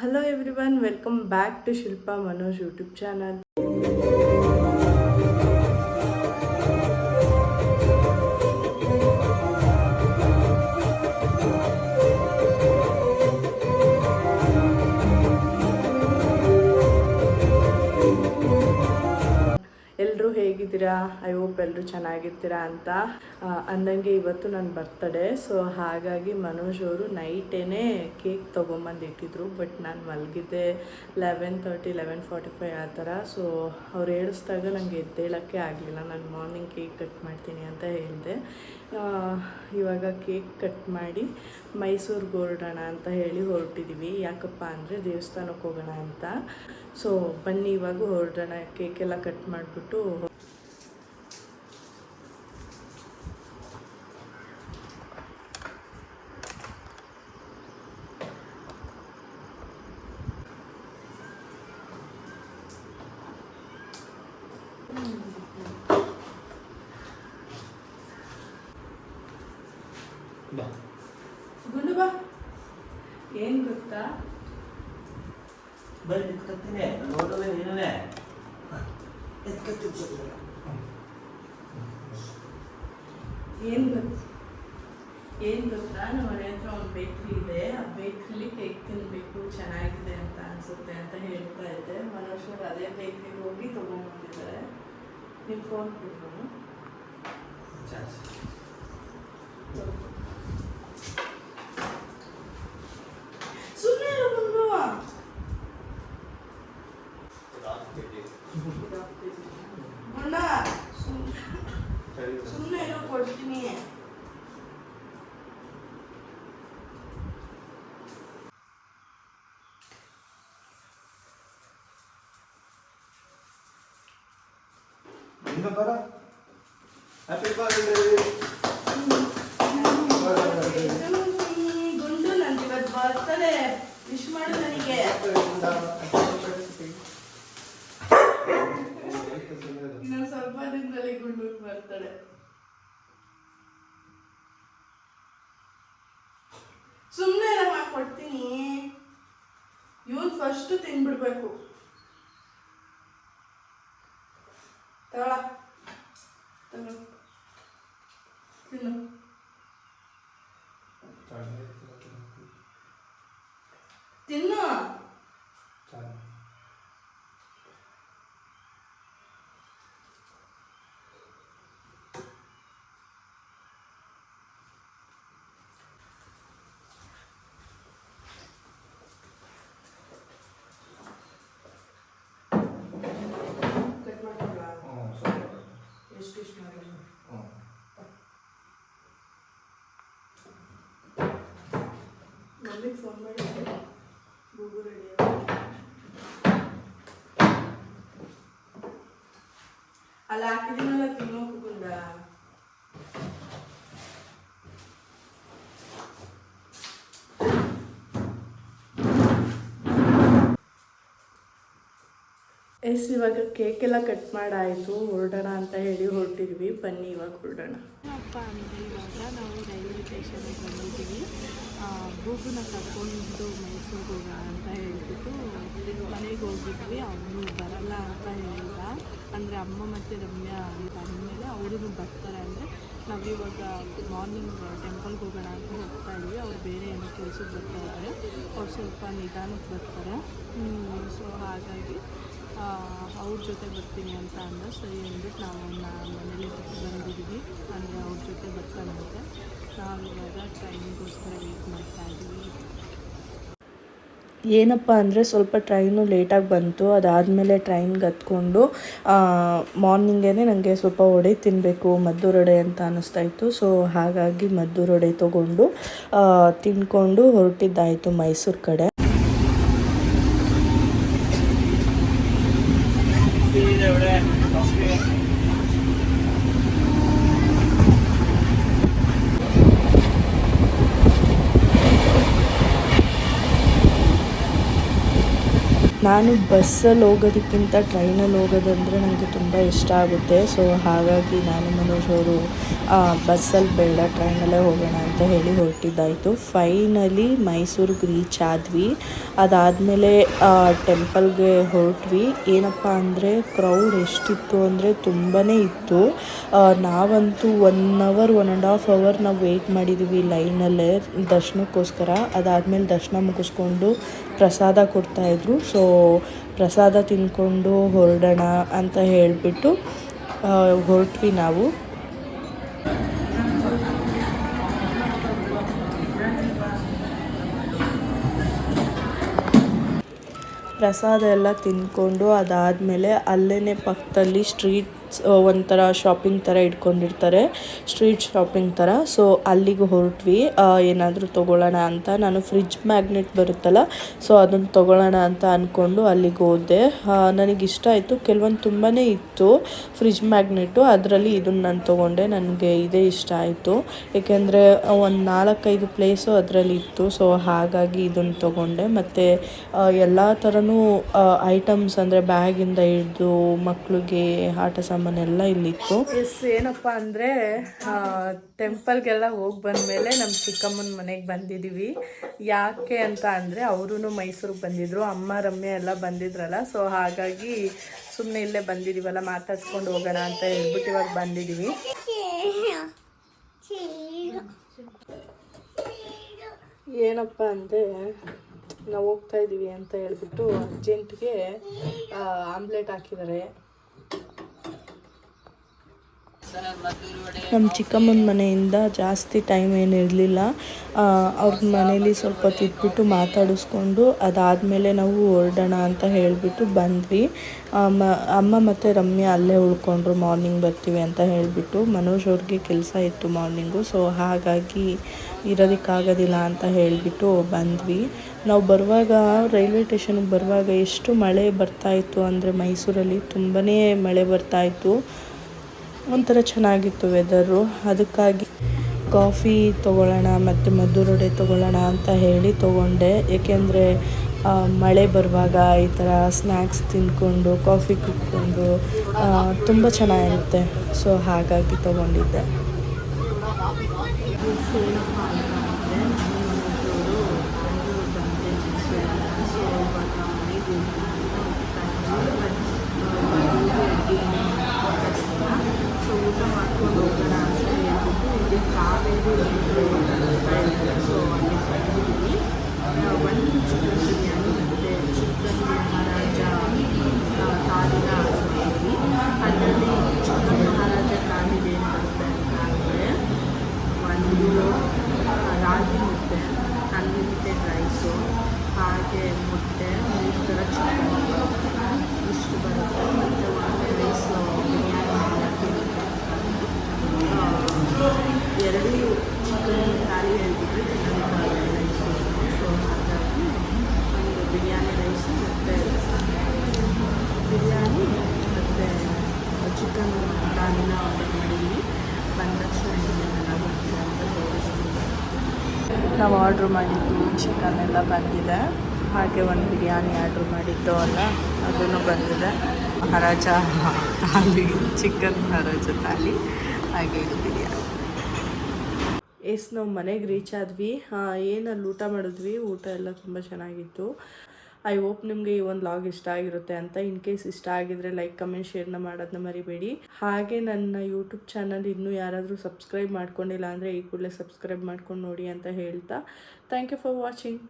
Hello everyone welcome back to Shilpa Manoj YouTube channel ಹೇಗಿದ್ದೀರಾ? I hope ಎಲ್ಲರೂ ಚೆನ್ನಾಗಿರ್ತೀರಾ ಅಂತ ಅಂದಂಗೆ ಇವತ್ತು ನನ್ನ ಬರ್ತಡೇ ಸೊ ಹಾಗಾಗಿ ಮನೋಜ್ ಅವರು ನೈಟೇನೆ ಕೇಕ್ ತೊಗೊಂಬಂದು ಇಟ್ಟಿದ್ರು ಬಟ್ ನಾನು ಮಲಗಿದ್ದೆ eleven thirty eleven forty five ಆ ಥರ. ಸೊ ಅವ್ರು ಹೇಳಿಸ್ದಾಗ ನನಗೆ ಎದ್ದೇಳೋಕ್ಕೆ ಆಗಲಿಲ್ಲ. ನಾನು ಮಾರ್ನಿಂಗ್ ಕೇಕ್ ಕಟ್ ಮಾಡ್ತೀನಿ ಅಂತ ಹೇಳಿದೆ. ಇವಾಗ ಕೇಕ್ ಕಟ್ ಮಾಡಿ ಮೈಸೂರಿಗೆ ಹೊರಡೋಣ ಅಂತ ಹೇಳಿ ಹೊರಟಿದ್ದೀವಿ ಯಾಕಪ್ಪ ಅಂದರೆ ದೇವಸ್ಥಾನಕ್ಕೆ ಹೋಗೋಣ ಅಂತ. ಸೊ ಬನ್ನಿ ಇವಾಗ ಹೊರಡೋಣ ಕೇಕೆಲ್ಲ ಕಟ್ ಮಾಡಿಬಿಟ್ಟು. ಬಾ. ಗುಂಡು ಬಾ. ಏನು ಗೊತ್ತಾ? ಬರೀ ಎತ್ಕತ್ತೀನಿ ನೋಡುವೆ ನೀನೇ ಎತ್ಕತ್ತೀನಿ ಏನು ಗೊತ್ತು ಏನು ಗೊತ್ತಾ? ನಮ್ಮ ಮನೆ ಹತ್ರ ಒಂದು ಬೇಕ್ರಿ ಇದೆ. ಆ ಬೇಕ್ರಿಲಿ ಕೇಕ್ ತಿನ್ನಬೇಕು ಚೆನ್ನಾಗಿದೆ ಅಂತ ಅನ್ಸುತ್ತೆ ಅಂತ ಹೇಳ್ತಾ ಇದ್ದೆ. ಮನುಷ್ಯರು ಅದೇ ಬೇಕ್ರಿಗೆ ಹೋಗಿ ತೊಗೊಂಡ್ಬಂದಿದ್ದಾರೆ. ನಿಮ್ಮ ಫೋನ್ ಕೊಟ್ಟು ಸುಮ್ಮನೆ ಬಂದು ಗುಂಡ ಸುಮ್ಮನೆ ಏನೋ ಕೊಡ್ತೀನಿ ಇನ್ನು ಬರ ಹ್ಯಾಪಿ ಗುಂಡು ವಿಶ್ ಮಾಡು ನನಗೆ ಸ್ವಲ್ಪ ದಿನದಲ್ಲಿ ಗುಂಡು ಸುಮ್ಮನೆ ಕೊಡ್ತೀನಿ ಇವನ್ ಫಸ್ಟ್ ತಿನ್ಬಿಡ್ಬೇಕು. ಎಷ್ಟು ಇಷ್ಟ ಮಾಡಿ ಮಮ್ಮಿಗೆ ಫೋನ್ ಮಾಡಿ ಗೂಗಲ್ ರೆಡಿ ಅಲ್ಲಿ ಎಸ್, ಇವಾಗ ಕೇಕ್ ಎಲ್ಲ ಕಟ್ ಮಾಡಾಯಿತು. ಹೊರಡೋಣ ಅಂತ ಹೇಳಿ ಹೊರಟಿದ್ವಿ. ಬನ್ನಿ ಇವಾಗ ಹೊರಡೋಣ. ಅಪ್ಪ ಅಂದರೆ ಇವಾಗ ನಾವು ರೈಲ್ವೆ ಸ್ಟೇಷನ್ಗೆ ಬಂದಿದ್ದೀವಿ. ಬೂಬುನ ಕರ್ಕೊಂಡು ಮೈಸೂರಿಗೆ ಹೋಗೋಣ ಅಂತ ಹೇಳ್ಬಿಟ್ಟು ಮನೆಗೆ ಹೋಗಿದ್ವಿ. ಅವನು ಬರಲ್ಲ ಅಂತ ಹೇಳಿದ ಅಂದರೆ ಅಮ್ಮ ಮತ್ತು ರಮ್ಯಾ ಅಂತ ಅಂದಮೇಲೆ ಅವರು ಬರ್ತಾರೆ ಅಂದರೆ ನಾವಿವಾಗ ಮಾರ್ನಿಂಗ್ ಟೆಂಪಲ್ಗೆ ಹೋಗೋಣ ಅಂತ ಹೋಗ್ತಾ ಇದ್ವಿ. ಅವ್ರು ಬೇರೆ ಏನು ಕೆಲಸಕ್ಕೆ ಬರ್ತಾ ಇದ್ದಾರೆ ಅವ್ರು ಸ್ವಲ್ಪ ನಿಧಾನಕ್ಕೆ ಬರ್ತಾರೆ. ಸೊ ಹಾಗಾಗಿ ಅವ್ರ ಜೊತೆ ಬರ್ತೀನಿ ಅಂತ ಅಂದ. ಸರಿ ಅಂದ್ಬಿಟ್ಟು ನಾವು ಮನೇಲಿ ಬಂದಿದ್ದೀವಿ. ಅಂದರೆ ಅವ್ರ ಜೊತೆ ಬರ್ತಾನಂತೆ. ನಾವು ಇವಾಗ ಟ್ರೈನಿಗೋಸ್ಕರ ವೇಟ್ ಮಾಡ್ತಾ ಇದ್ದೀವಿ. ಏನಪ್ಪ ಅಂದರೆ ಸ್ವಲ್ಪ ಟ್ರೈನು ಲೇಟಾಗಿ ಬಂತು. ಅದಾದಮೇಲೆ ಟ್ರೈನ್ಗೆ ಹತ್ಕೊಂಡು ಮಾರ್ನಿಂಗೇ ನನಗೆ ಸ್ವಲ್ಪ ಒಡೆ ತಿನ್ನಬೇಕು ಮದ್ದೂರೊಡೆ ಅಂತ ಅನ್ನಿಸ್ತಾ ಇತ್ತು. ಸೊ, ಹಾಗಾಗಿ ಮದ್ದೂರೊಡೆ ತೊಗೊಂಡು ತಿನ್ಕೊಂಡು ಹೊರಟಿದ್ದಾಯಿತು ಮೈಸೂರು ಕಡೆ. ഇവിടെ ನಾನು ಬಸ್ಸಲ್ಲಿ ಹೋಗೋದಕ್ಕಿಂತ ಟ್ರೈನಲ್ಲಿ ಹೋಗೋದಂದರೆ ನನಗೆ ತುಂಬ ಇಷ್ಟ ಆಗುತ್ತೆ. ಸೊ, ಹಾಗಾಗಿ ನಾನು ಮನೋಜ್ ಅವರು ಬಸ್ಸಲ್ಲಿ ಬೇಡ, ಟ್ರೈನಲ್ಲೇ ಹೋಗೋಣ ಅಂತ ಹೇಳಿ ಹೊರಟಿದ್ದಾಯಿತು. ಫೈನಲಿ ಮೈಸೂರಿಗೆ ರೀಚ್ ಆದ್ವಿ. ಅದಾದಮೇಲೆ ಟೆಂಪಲ್ಗೆ ಹೊರಟ್ವಿ. ಏನಪ್ಪ ಅಂದರೆ, ಕ್ರೌಡ್ ಎಷ್ಟಿತ್ತು ಅಂದರೆ ತುಂಬಾ ಇತ್ತು. ನಾವಂತೂ one hour, one and half hour ನಾವು ವೆಯ್ಟ್ ಮಾಡಿದ್ದೀವಿ ಲೈನಲ್ಲೇ ದರ್ಶನಕ್ಕೋಸ್ಕರ. ಅದಾದಮೇಲೆ ದರ್ಶನ ಮುಗಿಸ್ಕೊಂಡು ಪ್ರಸಾದ ಕೊಡ್ತಾಯಿದ್ರು ಸೊ ಪ್ರಸಾದ ತಿಂದ್ಕೊಂಡು ಹೊರಡೋಣ ಅಂತ ಹೇಳಿಬಿಟ್ಟು ಹೊರಟ್ವಿ ನಾವು. ಪ್ರಸಾದ ಎಲ್ಲ ತಿಂದ್ಕೊಂಡು ಅದಾದಮೇಲೆ ಅಲ್ಲೇ ಪಕ್ಕದಲ್ಲಿ ಸ್ಟ್ರೀಟ್ಸ್ ಒಂಥರ ಶಾಪಿಂಗ್ ಥರ ಇಟ್ಕೊಂಡಿರ್ತಾರೆ ಸ್ಟ್ರೀಟ್ ಶಾಪಿಂಗ್ ಥರ ಸೊ ಅಲ್ಲಿಗೆ ಹೊರಟ್ವಿ. ಏನಾದರೂ ತೊಗೊಳ್ಳೋಣ ಅಂತ. ನಾನು ಫ್ರಿಜ್ ಮ್ಯಾಗ್ನೆಟ್ ಬರುತ್ತಲ್ಲ ಸೊ ಅದನ್ನು ತೊಗೊಳ್ಳೋಣ ಅಂತ ಅಂದ್ಕೊಂಡು ಅಲ್ಲಿಗೆ ಹೋದೆ. ನನಗೆ ಇಷ್ಟ ಆಯಿತು. ಕೆಲವೊಂದು ತುಂಬಾ ಇತ್ತು ಫ್ರಿಜ್ ಮ್ಯಾಗ್ನೆಟು ಅದರಲ್ಲಿ ಇದನ್ನು ನಾನು ತೊಗೊಂಡೆ. ನನಗೆ ಇದೇ ಇಷ್ಟ ಆಯಿತು. ಏಕೆಂದರೆ ಒಂದು ನಾಲ್ಕೈದು ಪ್ಲೇಸು ಅದರಲ್ಲಿ ಇತ್ತು. ಸೊ ಹಾಗಾಗಿ ಇದನ್ನು ತೊಗೊಂಡೆ. ಮತ್ತು ಎಲ್ಲ ಥರನೂ ಐಟಮ್ಸ್ ಅಂದರೆ ಬ್ಯಾಗಿಂದ ಹಿಡಿದು ಮಕ್ಕಳಿಗೆ ಆಟ ಸಾಮಾನೆಲ್ಲ ಇಲ್ಲಿತ್ತು. ಎಸ್, ಏನಪ್ಪ ಅಂದರೆ ಟೆಂಪಲ್ಗೆಲ್ಲ ಹೋಗಿ ಬಂದಮೇಲೆ ನಮ್ಮ ಚಿಕ್ಕಮ್ಮನ ಮನೆಗೆ ಬಂದಿದ್ದೀವಿ ಯಾಕೆ ಅಂತ ಅಂದರೆ ಅವರು ಮೈಸೂರಿಗೆ ಬಂದಿದ್ರು. ಅಮ್ಮ, ರಮ್ಯ ಎಲ್ಲ ಬಂದಿದ್ರಲ್ಲ. ಸೊ ಹಾಗಾಗಿ ಸುಮ್ಮನೆ ಇಲ್ಲೇ ಬಂದಿದ್ದೀವಲ್ಲ ಮಾತಾಡ್ಸ್ಕೊಂಡು ಹೋಗೋಣ ಅಂತ ಹೇಳ್ಬಿಟ್ಟು ಇವಾಗ ಬಂದಿದ್ದೀವಿ ಏನಪ್ಪ ಅಂದರೆ, ನಾವು ಹೋಗ್ತಾ ಇದ್ದೀವಿ ಅಂತ ಹೇಳ್ಬಿಟ್ಟು ಅರ್ಜೆಂಟ್ಗೆ ಆಮ್ಲೆಟ್ ಹಾಕಿದ್ದಾರೆ. ನಮ್ಮ ಚಿಕ್ಕಮ್ಮನ ಮನೆಯಿಂದ ಜಾಸ್ತಿ ಟೈಮ್ ಏನು ಇರಲಿಲ್ಲ. ಅವ್ರ ಮನೇಲಿ ಸ್ವಲ್ಪ ತಿದ್ಬಿಟ್ಟು ಮಾತಾಡಿಸ್ಕೊಂಡು ಅದಾದಮೇಲೆ ನಾವು ಹೊರಡೋಣ ಅಂತ ಹೇಳಿಬಿಟ್ಟು ಬಂದ್ವಿ. ಅಮ್ಮ ಮತ್ತು ರಮ್ಯಾ ಅಲ್ಲೇ ಉಳ್ಕೊಂಡ್ರು ಮಾರ್ನಿಂಗ್ ಬರ್ತೀವಿ ಅಂತ ಹೇಳಿಬಿಟ್ಟು. ಮನೋಜ್ ಅವ್ರಿಗೆ ಕೆಲಸ ಇತ್ತು ಮಾರ್ನಿಂಗು ಸೊ ಹಾಗಾಗಿ ಇರೋದಕ್ಕಾಗೋದಿಲ್ಲ ಅಂತ ಹೇಳಿಬಿಟ್ಟು ಬಂದ್ವಿ. ನಾವು ಬರುವಾಗ, ರೈಲ್ವೆ ಸ್ಟೇಷನ್ಗೆ ಬರುವಾಗ ಎಷ್ಟು ಮಳೆ ಬರ್ತಾಯಿತ್ತು ಅಂದರೆ ಮೈಸೂರಲ್ಲಿ ತುಂಬಾ ಮಳೆ ಬರ್ತಾಯಿತ್ತು ಒಂಥರ ಚೆನ್ನಾಗಿತ್ತು ವೆದರು ಅದಕ್ಕಾಗಿ ಕಾಫಿ ತೊಗೊಳ್ಳೋಣ, ಮತ್ತು ಮದ್ದೂರೊಡೆ ತೊಗೊಳ್ಳೋಣ ಅಂತ ಹೇಳಿ ತೊಗೊಂಡೆ. ಏಕೆಂದರೆ ಮಳೆ ಬರುವಾಗ ಈ ಥರ ಸ್ನ್ಯಾಕ್ಸ್ ತಿಂದ್ಕೊಂಡು ಕಾಫಿ ಕುಕ್ಕೊಂಡು ತುಂಬ ಚೆನ್ನಾಗಿರುತ್ತೆ. ಸೊ ಹಾಗಾಗಿ ತೊಗೊಂಡಿದ್ದೆ. ಏನಪ್ಪ ಅಂತ ಅಂದರೆ ನಾನು ಮನೋಜವರು ಬಂದರೆ ಸೊ ಇವಾಗ ಮನೆಗೆ ಸೊ ಊಟ ಮಾಡ್ಕೊಂಡು ಹೋಗೋಣ ಅಂತ ಹೇಳ್ಬಿಟ್ಟು ಇಲ್ಲಿ ಕಾವೇರಿ ಸೊ ಅಲ್ಲಿ ಬಂದಿದ್ದೀವಿ ಒಂದು ಚಿಕನ್ ಬಿರಿಯಾನಿ ಮತ್ತು ಚಿಕನ್ ಮಹಾರಾಜ ಆ, ತಾಲಿನ ಮಾಡಿದ್ವಿ ಅದರಲ್ಲಿ ಚಿಕನ್ ಮಹಾರಾಜ ತಾಲಿದೆ ಏನು ಬರುತ್ತೆ ಅಂತ ಅಂದರೆ ಒಂದು ಆ, ರಾಗಿ ಮುದ್ದೆ ಅನ್ಲಿಮಿಟೆಡ್ ರೈಸು ಹಾಗೆ ಮುದ್ದೆ ಮೂರು ಥರ ಚಿಕನ್ ಇಷ್ಟು ಬರುತ್ತೆ ಮತ್ತು ಒಂದು ರೈಸ್ ಬಿರಿಯಾನಿ ಮಾಡ್ತೀನಿ ಎರಡು ಚಿಕನ್ ಖಾಲಿ ಹೇಳ್ಬಿಟ್ರೆ ತಿನ್ನೋದಕ್ಕಾಗಲ್ಲ ರೈಸ್ ಸೊ ಹಾಗಾಗಿ ಒಂದು ಬಿರಿಯಾನಿ ರೈಸ್ ಮತ್ತು ಬಿರಿಯಾನಿ ಮತ್ತು ದಾಲಿನ ಆರ್ಡರ್ ಬಂದ ನಾವು ಆರ್ಡ್ರ್ ಮಾಡಿದ್ದು ಚಿಕನ್ ಎಲ್ಲ ಬಂದಿದೆ. ಹಾಗೆ ಒಂದು ಬಿರಿಯಾನಿ ಆರ್ಡ್ರ್ ಮಾಡಿದ್ದು ಅಲ್ಲ, ಅದನ್ನು ಬಂದಿದೆ. ಮಹಾರಾಜ ತಾಲಿ ಚಿಕನ್ ಮಹಾರಾಜ ತಾಲಿ ಹಾಗೆ ಬಿರಿಯಾನಿ. ಎಸ್, ನಾವು ಮನೆಗೆ ರೀಚ್ ಆದ್ವಿ. ಏನಲ್ಲಿ ಊಟ ಮಾಡಿದ್ವಿ. ಊಟ ಎಲ್ಲ ತುಂಬ ಚೆನ್ನಾಗಿತ್ತು. ಐ ಹೋಪ್ ನಿಮಗೆ ಈ ಒಂದು ಲಾಗ್ ಇಷ್ಟ ಆಗಿರುತ್ತೆ ಅಂತ. ಇನ್ ಕೇಸ್ ಇಷ್ಟ ಆಗಿದ್ರೆ ಲೈಕ್, ಕಮೆಂಟ್, ಶೇರ್ನ ಮಾಡೋದನ್ನ ಮರಿಬೇಡಿ. ಹಾಗೆ ನನ್ನ ಯೂಟ್ಯೂಬ್ ಚಾನಲ್ ಇನ್ನೂ ಯಾರಾದರೂ ಸಬ್ಸ್ಕ್ರೈಬ್ ಮಾಡ್ಕೊಂಡಿಲ್ಲ ಅಂದರೆ ಈ ಕೂಡಲೇ ಸಬ್ಸ್ಕ್ರೈಬ್ ಮಾಡ್ಕೊಂಡು ನೋಡಿ ಅಂತ ಹೇಳ್ತಾ. Thank you for watching